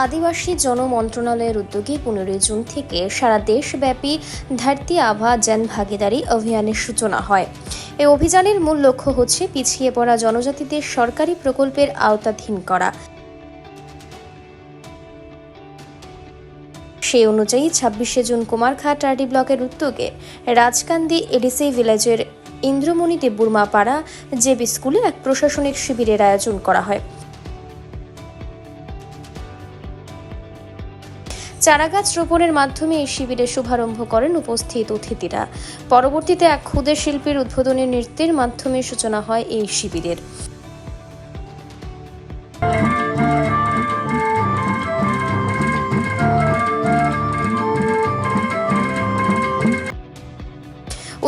আদিবাসী জন মন্ত্রণালয়ের উদ্যোগে পনেরোই জুন থেকে সারা দেশব্যাপী ধারতি আভা জন ভাগিদারি অভিযানের সূচনা হয়। এই অভিযানের মূল লক্ষ্য হচ্ছে পিছিয়ে পড়া জনজাতিদের সরকারি প্রকল্পের আওতাধীন করা। সেই অনুযায়ী ছাব্বিশে জুন কুমারঘাট আরডি ব্লকের উদ্যোগে রাজকান্দি এডিসি ভিলেজের ইন্দ্রমণি দেববুর্মা পাড়া জেবি স্কুলে এক প্রশাসনিক শিবিরের আয়োজন করা হয়। চারাগাছ রোপণের মাধ্যমে এই শিবিরের শুভারম্ভ করেন উপস্থিত অতিথিরা। পরবর্তীতে এক ক্ষুদে শিল্পীর উদ্বোধনী নৃত্যের মাধ্যমে সূচনা হয় এই শিবিরের।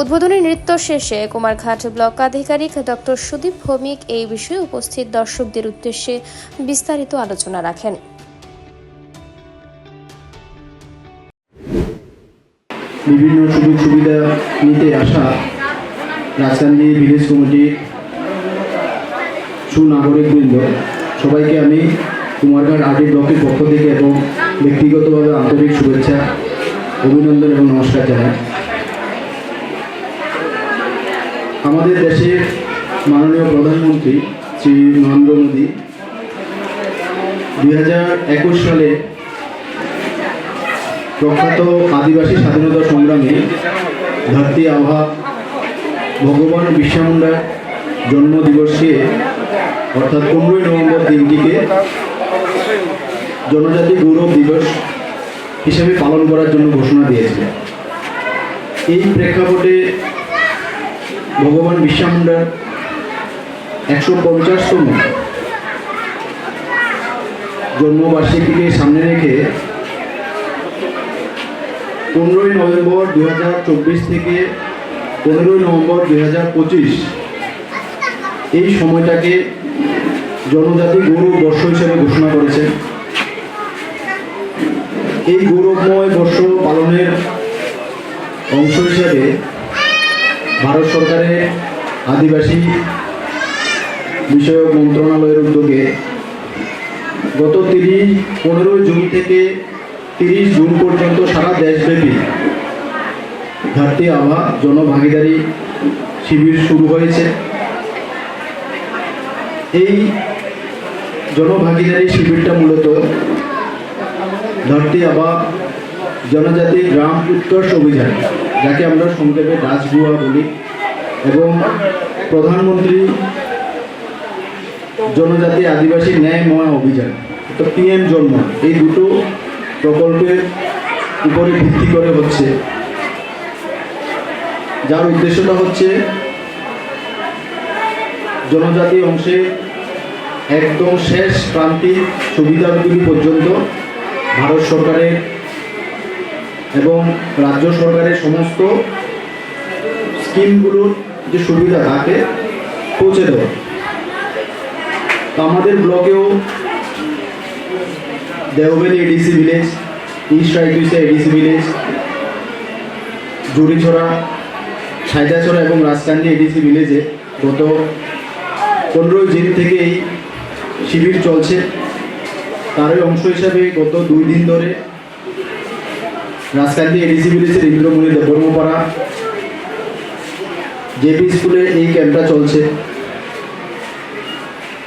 উদ্বোধনী নৃত্য শেষে কুমারঘাট ব্লক আধিকারিক ডক্টর সুদীপ ভৌমিক এই বিষয়ে উপস্থিত দর্শকদের উদ্দেশ্যে বিস্তারিত আলোচনা রাখেন। বিভিন্ন সুযোগ সুবিধা নিতে আসা রাজকান্দি ভিলেজ কমিটির সুনাগরিকবৃন্দ সবাইকে আমি কুমারঘাট আর্টি ব্লকের পক্ষ থেকে এবং ব্যক্তিগতভাবে আন্তরিক শুভেচ্ছা, অভিনন্দন এবং নমস্কার জানাই। আমাদের দেশের মাননীয় প্রধানমন্ত্রী শ্রী নরেন্দ্র মোদী দুই হাজার একুশ সালে প্রখ্যাত আদিবাসী স্বাধীনতা সংগ্রামী ধরতি আভা ভগবান বিরসা মুন্ডার জন্মদিবসকে অর্থাৎ পনেরোই নভেম্বর দিনটিকে জনজাতি গৌরব দিবস হিসেবে পালন করার জন্য ঘোষণা দিয়েছে। এই প্রেক্ষাপটে ভগবান বিরসা মুন্ডার একশো পঞ্চাশতম জন্মবার্ষিকীকে সামনে রেখে পনেরোই নভেম্বর দু হাজার চব্বিশ থেকে পনেরোই নভেম্বর দু হাজার পঁচিশ। এই সময়টাকে জনজাতি গৌরব বর্ষ হিসেবে ঘোষণা করেছে এই গৌরবময় বর্ষ পালনের অংশ হিসেবে ভারত সরকারের আদিবাসী বিষয়ক মন্ত্রণালয়ের উদ্যোগে গত তিরিশ পনেরোই জুন থেকে তিরিশ জুন পর্যন্ত সারা দেশব্যাপী ঘাটতি আভা জনভাগিদারি শিবির শুরু হয়েছে। এই জনভাগিদারি শিবিরটা মূলত ধরতি আভা জনজাতি গ্রাম উৎকর্ষ অভিযান, যাকে আমরা সংক্ষেপে রাজগুয়া বলি এবং প্রধানমন্ত্রী জনজাতি আদিবাসী ন্যায় ন্যায়ময় অভিযান তো পিএম জন্ম এই দুটো প্রকল্পের উপরে ভিত্তি করে হচ্ছে। যার উদ্দেশ্যটা হচ্ছে জনজাতি অংশে একদম শেষ প্রান্তিক সুবিধাগুলি পর্যন্ত ভারত সরকারের এবং রাজ্য সরকারের সমস্ত স্কিমগুলোর যে সুবিধা তাকে পৌঁছে দেওয়া। আমাদের ব্লকেও Deobeli ADC village east Raitwisa ADC village Juricherra Saidacherra এবং রাজকান্দি এডিসি ভিলেজে গত পনেরোই জুন থেকে এই শিবির চলছে। তারই অংশ হিসাবে গত দুই দিন ধরে রাজকান্দি এডিসি ভিলেজের ইন্দ্রমণি দেবর্মপাড়া জেপি স্কুলে এই ক্যাম্পটা চলছে।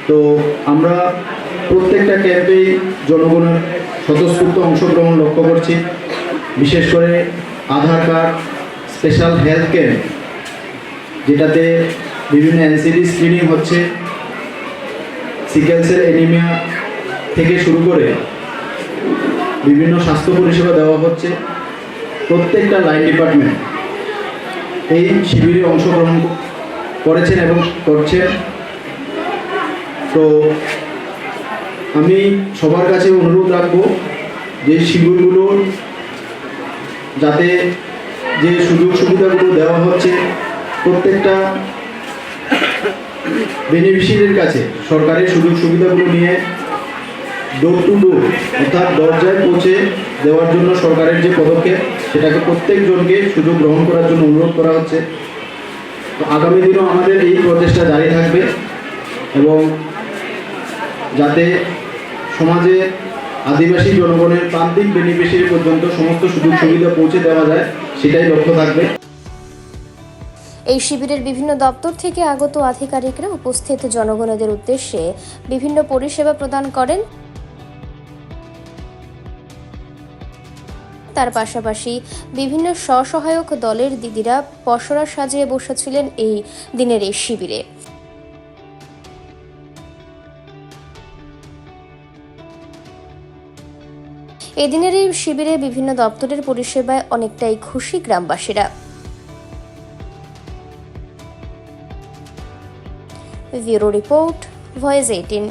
তো আমরা প্রত্যেকটা ক্যাম্পেই জনগণের স্বতঃস্ফূর্ত অংশগ্রহণ লক্ষ্য করছি। বিশেষ করে Aadhaar card special health camp যেটাতে বিভিন্ন এনসিডি স্ক্রিনিং হচ্ছে। সিকেলসের এনিমিয়া থেকে শুরু করে বিভিন্ন স্বাস্থ্য পরিষেবা দেওয়া হচ্ছে প্রত্যেকটা লাইন ডিপার্টমেন্ট এই শিবিরে অংশগ্রহণ করেছেন এবং করছেন। তো আমি সবার কাছে অনুরোধ রাখব যে শিবিরগুলোর যাতে যে সুযোগ সুবিধাগুলো দেওয়া হচ্ছে প্রত্যেকটা বেনিফিশিয়ারির কাছে সরকারের সুযোগ সুবিধাগুলো নিয়ে ডোর টু ডোর অর্থাৎ দরজায় পৌঁছে দেওয়ার জন্য সরকারের যে পদক্ষেপ, সেটাকে প্রত্যেকজনকে সুযোগ গ্রহণ করার জন্য অনুরোধ করা হচ্ছে। তো আগামী দিনেও আমাদের এই প্রচেষ্টা জারি থাকবে এবং যাতে সমাজে আদিবাসী জনগণের প্রান্তিক বেনিফিশিয়ারি পর্যন্ত সমস্ত সুযোগ সুবিধা পৌঁছে দেওয়া যায়, সেটাই লক্ষ্য থাকবে। এই শিবিরের বিভিন্ন দপ্তর থেকে আগত আধিকারিকরা উপস্থিত জনগণদের উদ্দেশ্যে বিভিন্ন পরিষেবা প্রদান করেন। তার পাশাপাশি বিভিন্ন স্বসহায়ক দলের দিদিরা পসরা সাজিয়ে বসেছিলেন এই দিনের এই শিবিরে। এদিনের এই শিবিরে বিভিন্ন দপ্তরের পরিষেবায় অনেকটাই খুশি গ্রামবাসীরা। Report voice eighteen.